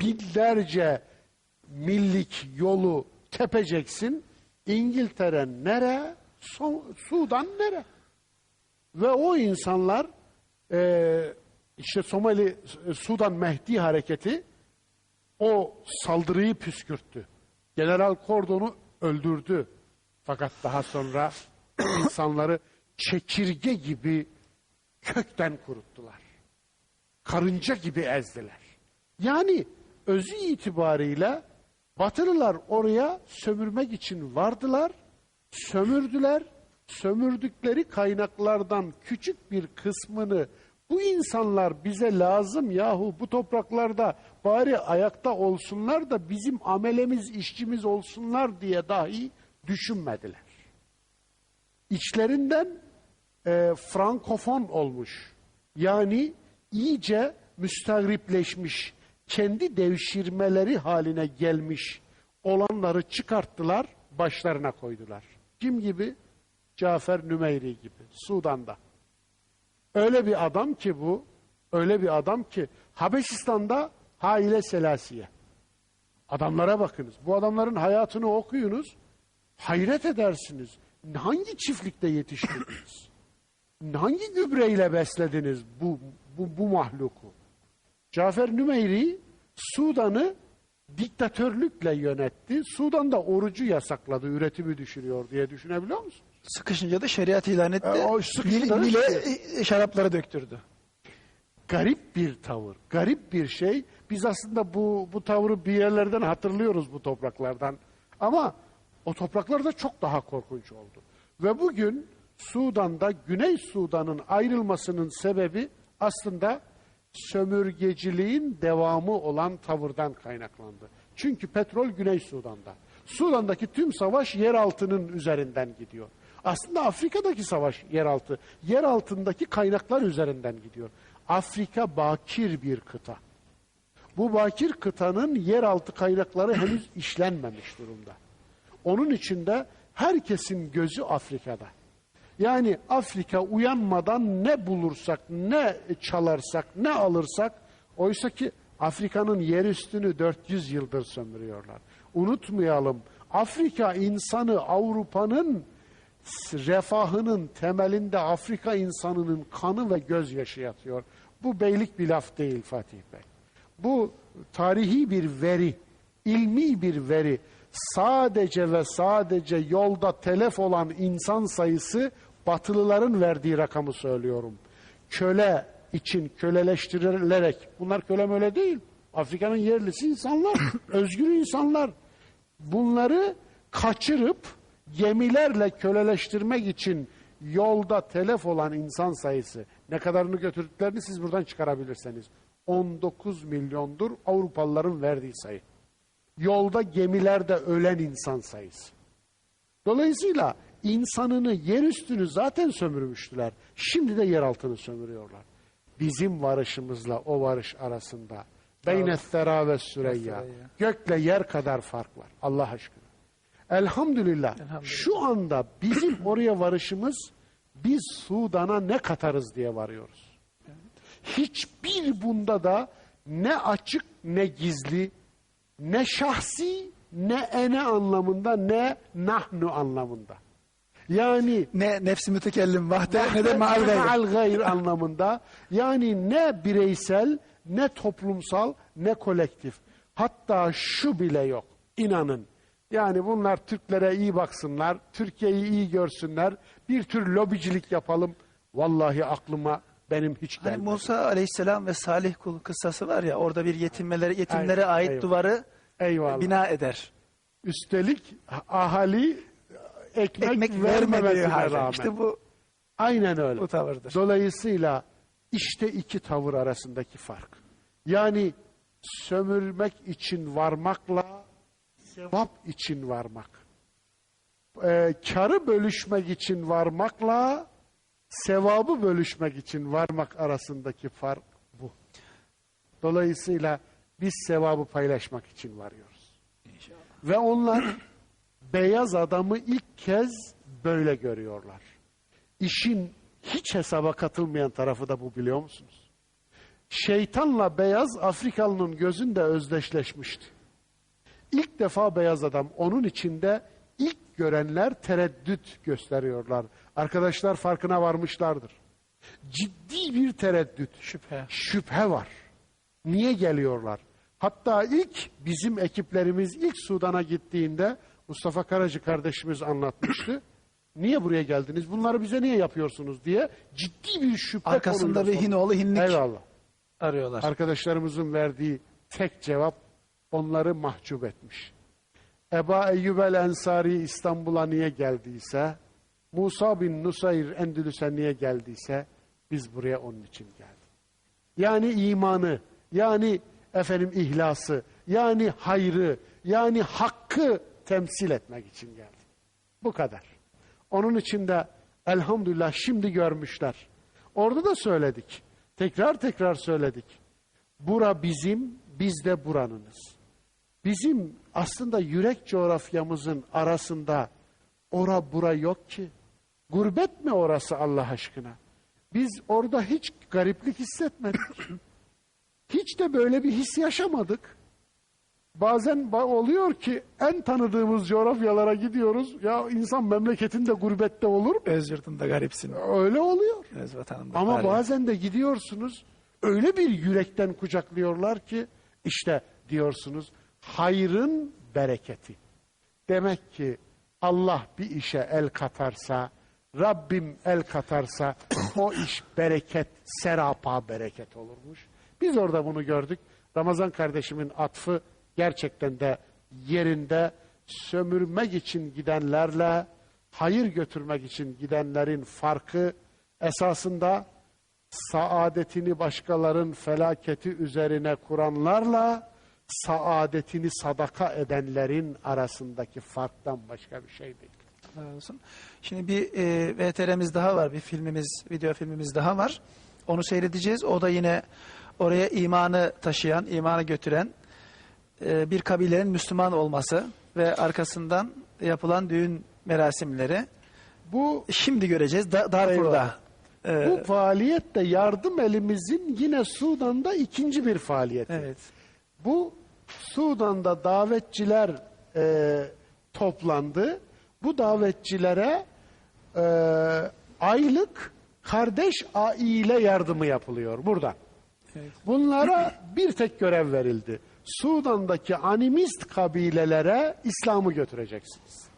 binlerce millik yolu tepeceksin. İngiltere nere? Su- Sudan nere? Ve o insanlar e, işte Somali Sudan Mehdi hareketi o saldırıyı püskürttü. General Cordon'u öldürdü. Fakat daha sonra insanları çekirge gibi kökten kuruttular. Karınca gibi ezdiler. Yani özü itibariyle Batılılar oraya sömürmek için vardılar, sömürdüler, sömürdükleri kaynaklardan küçük bir kısmını bu insanlar bize lazım yahu bu topraklarda bari ayakta olsunlar da bizim amelemiz işçimiz olsunlar diye dahi düşünmediler. İçlerinden e, frankofon olmuş. Yani iyice müstagripleşmiş, kendi devşirmeleri haline gelmiş olanları çıkarttılar, başlarına koydular. Kim gibi? Cafer Nümeyri gibi, Sudan'da. Öyle bir adam ki bu, öyle bir adam ki Habeşistan'da Haile Selasiye. Adamlara bakınız. Bu adamların hayatını okuyunuz. Hayret edersiniz. Hangi çiftlikte yetiştirdiniz? Hangi gübreyle beslediniz bu, bu, bu mahluku? Cafer Nümeyri Sudan'ı diktatörlükle yönetti. Sudan'da orucu yasakladı, üretimi düşürüyor diye düşünebiliyor musun? Sıkışınca da şeriat ilan etti. E, o Nil- Nil'e e, şarapları döktürdü. garip bir tavır, garip bir şey. Biz aslında bu bu tavrı bir yerlerden hatırlıyoruz bu topraklardan. Ama o topraklarda çok daha korkunç oldu. Ve bugün Sudan'da Güney Sudan'ın ayrılmasının sebebi aslında sömürgeciliğin devamı olan tavırdan kaynaklandı. Çünkü petrol Güney Sudan'da. Sudan'daki tüm savaş yeraltının üzerinden gidiyor. Aslında Afrika'daki savaş yeraltı, yer altındaki kaynaklar üzerinden gidiyor. Afrika bakir bir kıta. Bu bakir kıtanın yeraltı kaynakları henüz işlenmemiş durumda. Onun içinde herkesin gözü Afrika'da. Yani Afrika uyanmadan ne bulursak, ne çalarsak, ne alırsak, oysa ki Afrika'nın yer üstünü 400 yıldır sömürüyorlar. Unutmayalım, Afrika insanı Avrupa'nın refahının temelinde Afrika insanının kanı ve gözyaşı yatıyor. Bu beylik bir laf değil Fatih Bey. Bu tarihi bir veri, ilmi bir veri. Sadece ve sadece yolda telef olan insan sayısı Batılıların verdiği rakamı söylüyorum. Köle için köleleştirilerek, bunlar köle möle değil. Afrika'nın yerlisi insanlar, özgür insanlar. Bunları kaçırıp gemilerle köleleştirmek için yolda telef olan insan sayısı ne kadarını götürdüklerini siz buradan çıkarabilirseniz. 19 milyondur Avrupalıların verdiği sayı. Yolda gemilerde ölen insan sayısı. Dolayısıyla insanını, yer üstünü zaten sömürmüştüler. Şimdi de yer altını sömürüyorlar. Bizim varışımızla o varış arasında Beynettera ve Süreyya. Gökle yer kadar fark var. Allah aşkına. Elhamdülillah. Şu anda bizim oraya varışımız biz Sudan'a ne katarız diye varıyoruz. Hiçbir bunda da ne açık ne gizli ne şahsi ne ene anlamında ne nahnu anlamında. Yani Ne nefsi mütekellim vahde ne de maal ne gayr. maal gayr anlamında. Yani ne bireysel, ne toplumsal, ne kolektif. Hatta şu bile yok. İnanın. Yani bunlar Türklere iyi baksınlar, Türkiye'yi iyi görsünler, bir tür lobicilik yapalım. Vallahi aklıma benim hiç Hani gelmedi. Musa aleyhisselam ve Salih kul kıssası var ya orada bir yetimlere, yetimlere ait eyvallah. duvarı Eyvallah. bina eder. Üstelik ahali ekmek, Ekmek vermemesine vermediği halde. rağmen. İşte bu Aynen öyle. bu tavırdır. Dolayısıyla işte iki tavır arasındaki fark. Yani sömürmek için varmakla sevap için varmak. Ee, karı bölüşmek için varmakla sevabı bölüşmek için varmak arasındaki fark bu. Dolayısıyla biz sevabı paylaşmak için varıyoruz. Ve onlar beyaz adamı ilk kez böyle görüyorlar. İşin hiç hesaba katılmayan tarafı da bu biliyor musunuz? şeytanla beyaz Afrikalının gözünde özdeşleşmişti. İlk defa beyaz adam onun içinde ilk görenler tereddüt gösteriyorlar. Arkadaşlar farkına varmışlardır. Ciddi bir tereddüt, Şüphe. şüphe var. Niye geliyorlar? Hatta ilk bizim ekiplerimiz ilk Sudan'a gittiğinde Mustafa Karacı kardeşimiz anlatmıştı. Niye buraya geldiniz? Bunları bize niye yapıyorsunuz diye ciddi bir şüphe Arkasında konuyla bir sor- Hinoğlu hinlik Eyvallah. arıyorlar. Arkadaşlarımızın verdiği tek cevap onları mahcup etmiş. Eba Eyyub el Ensari İstanbul'a niye geldiyse, Musa bin Nusayr Endülüs'e niye geldiyse biz buraya onun için geldik. Yani imanı, yani efendim ihlası, yani hayrı, yani hakkı temsil etmek için geldi. Bu kadar. Onun için de elhamdülillah şimdi görmüşler. Orada da söyledik. Tekrar tekrar söyledik. Bura bizim, biz de buranınız. Bizim aslında yürek coğrafyamızın arasında ora bura yok ki. Gurbet mi orası Allah aşkına? Biz orada hiç gariplik hissetmedik. Hiç de böyle bir his yaşamadık. Bazen ba- oluyor ki en tanıdığımız coğrafyalara gidiyoruz. Ya insan memleketinde gurbette olur mu? Öz yurtunda garipsin. Öyle oluyor. Öz vatanında. Ama bari. bazen de gidiyorsunuz öyle bir yürekten kucaklıyorlar ki işte diyorsunuz hayrın bereketi. Demek ki Allah bir işe el katarsa, Rabbim el katarsa o iş bereket, serapa bereket olurmuş. Biz orada bunu gördük. Ramazan kardeşimin atfı gerçekten de yerinde sömürmek için gidenlerle hayır götürmek için gidenlerin farkı esasında saadetini başkaların felaketi üzerine kuranlarla saadetini sadaka edenlerin arasındaki farktan başka bir şey değil. Olsun. Şimdi bir e, VTR'miz daha var, bir filmimiz, video filmimiz daha var. Onu seyredeceğiz. O da yine oraya imanı taşıyan, imanı götüren e, bir kabilenin Müslüman olması ve arkasından yapılan düğün merasimleri. Bu Şimdi göreceğiz Da- Darfur'da. Eyvallah. E, bu faaliyet de yardım elimizin yine Sudan'da ikinci bir faaliyeti. evet. Bu Sudan'da davetçiler e, toplandı. Bu davetçilere e, aylık kardeş aile yardımı yapılıyor buradan. Evet. Bunlara bir tek görev verildi. Sudan'daki animist kabilelere İslam'ı götüreceksiniz.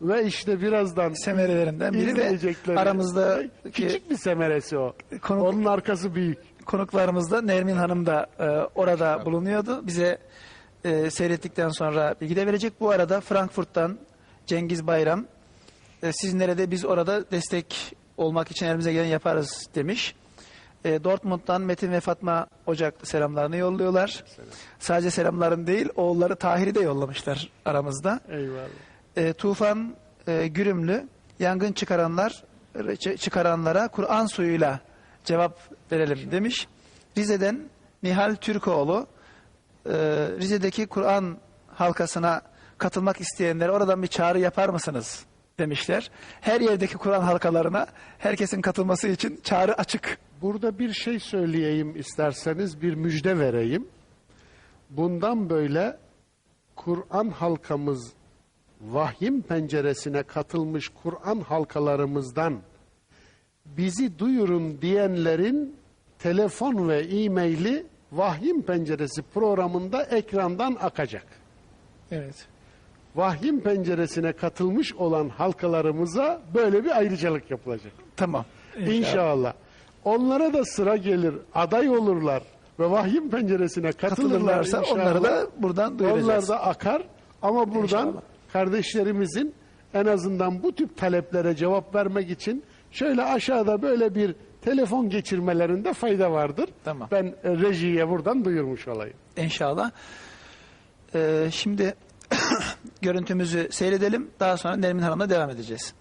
Ve işte birazdan Semerelerinden biri de aramızda küçük bir semeresi o. Konu- Onun arkası büyük. konuklarımızda Nermin Hanım da e, orada bulunuyordu. Bize e, seyrettikten sonra bilgi de verecek. Bu arada Frankfurt'tan Cengiz Bayram e, siz nerede biz orada destek olmak için elimize gelen yaparız demiş. E, Dortmund'dan Metin ve Fatma Ocak selamlarını yolluyorlar. Sadece selamların değil oğulları Tahir'i de yollamışlar aramızda. Eyvallah. E, Tufan e, Gürümlü yangın çıkaranlar çıkaranlara Kur'an suyuyla cevap verelim demiş. Rize'den Nihal Türkoğlu e, Rize'deki Kur'an halkasına katılmak isteyenlere oradan bir çağrı yapar mısınız demişler. Her yerdeki Kur'an halkalarına herkesin katılması için çağrı açık. Burada bir şey söyleyeyim isterseniz bir müjde vereyim. Bundan böyle Kur'an halkamız vahyin penceresine katılmış Kur'an halkalarımızdan bizi duyurun diyenlerin telefon ve e-maili vahyin penceresi programında ekrandan akacak. Evet. Vahyin penceresine katılmış olan halkalarımıza böyle bir ayrıcalık yapılacak. Tamam. İnşallah. Onlara da sıra gelir, aday olurlar ve vahyin penceresine katılırlar Katılırlarsa inşallah. onları da buradan duyuracağız. Onlar da akar ama buradan İnşallah. kardeşlerimizin en azından bu tip taleplere cevap vermek için şöyle aşağıda böyle bir telefon geçirmelerinde fayda vardır. Tamam. Ben e, rejiye buradan duyurmuş olayım. İnşallah. Ee, şimdi görüntümüzü seyredelim. Daha sonra Nermin Hanım'la devam edeceğiz.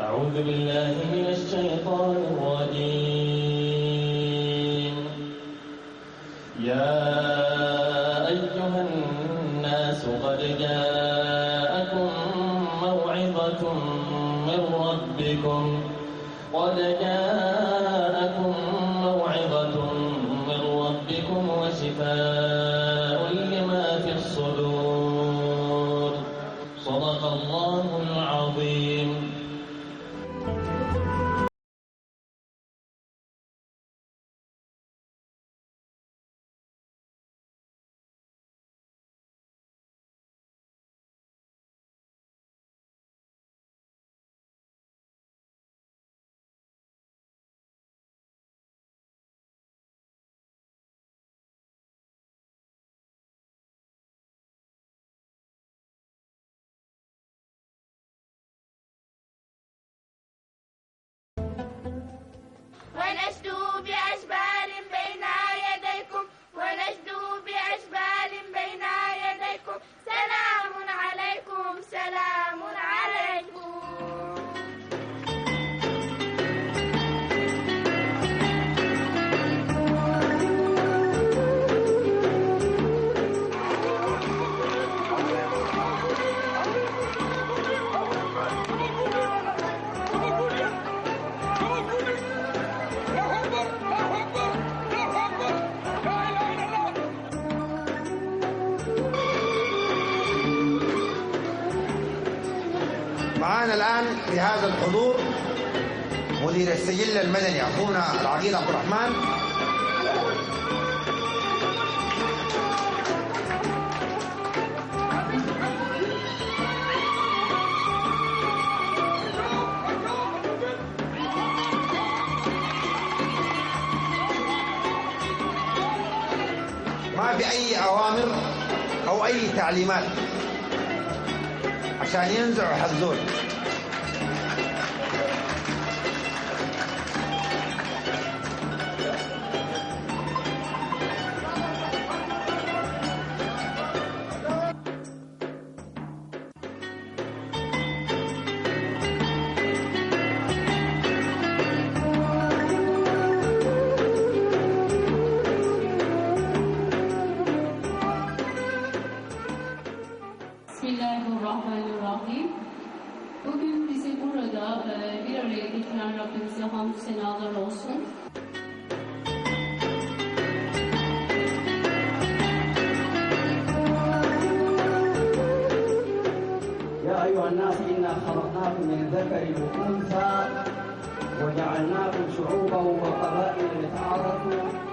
أعوذ بالله من الشيطان الرجيم. يا أيها الناس قد جاءكم موعظة من ربكم. قد جاءكم معانا الآن في هذا الحضور مدير السجل المدني أخونا العقيل عبد الرحمن. ما في أي أوامر أو أي تعليمات عشان ينزعوا حزون Bugün bizi burada bir araya getiren Rabbimize hamdü senalar olsun. يا أيها الناس إنا خلقناكم من ذكر وأنثى وجعلناكم شعوبا وقبائل لتعارفوا